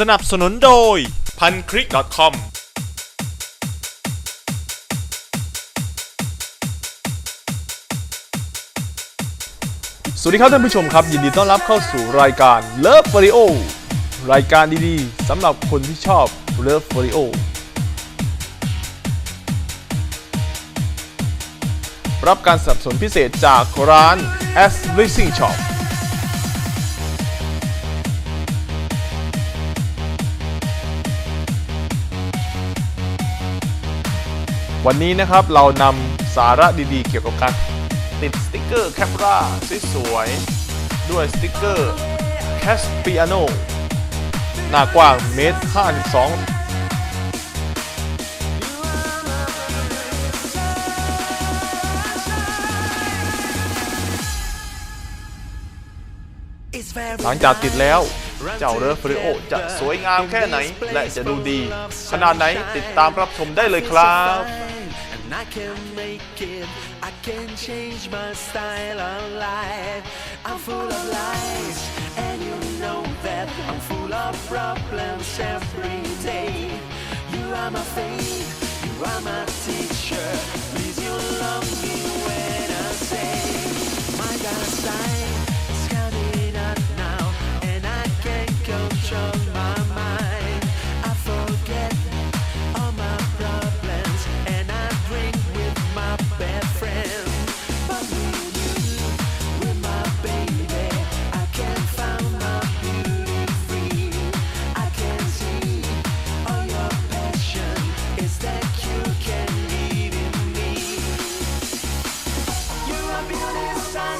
สนับสนุนโดยพันคลิก .com สวัสดีครับท่านผู้ชมครับ ยินดีต้อนรับเข้าสู่รายการ Love v a r i o รายการดีๆสำหรับคนที่ชอบ Love v a r i o รับการสนับสนุนพิเศษจากร้าน S Racing Shop วันนี้นะครับเรานำสาระดีๆ เกี่ยวกับการติดสติกเกอร์แคปราสวยๆด้วยสติกเกอร์ Caspiano หน้ากว้างเมตร52หลังจากติดแล้ว เจ้าเรือฟริโอจะสวยงามแค่ไหน และจะดูดี ขนาดไหนติดตามรับชมได้เลยครับ And I can make it, I can change my style of life. I'm full of lies, and you know that I'm full of problems every day. You are my faith, you are my teacher. Please, you love me when I say, My God,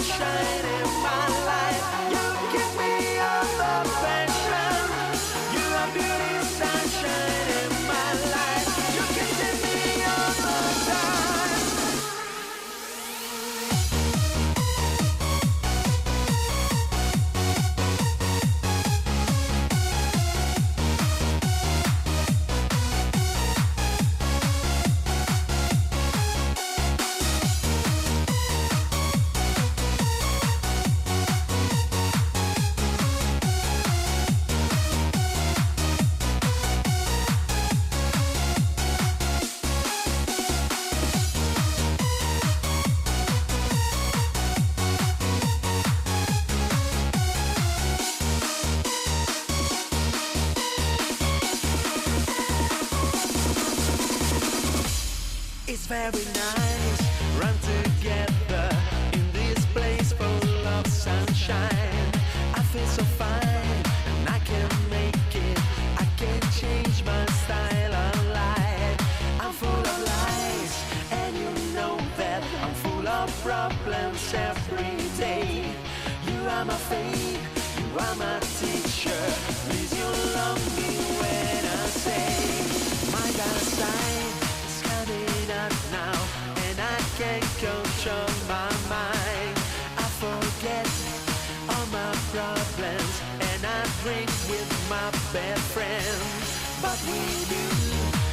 sunshine 'It's very nice, run together in this place full of sunshine. I feel so fine, and I can make it. I can change my style of life. I'm full of lies, and you know that I'm full of problems every day. You are my faith, you are my teacher. Please, you love me when I say, best friend. But we you,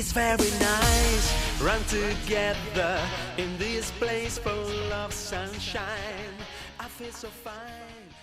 It's very nice, run together in this place full of sunshine. I feel so fine.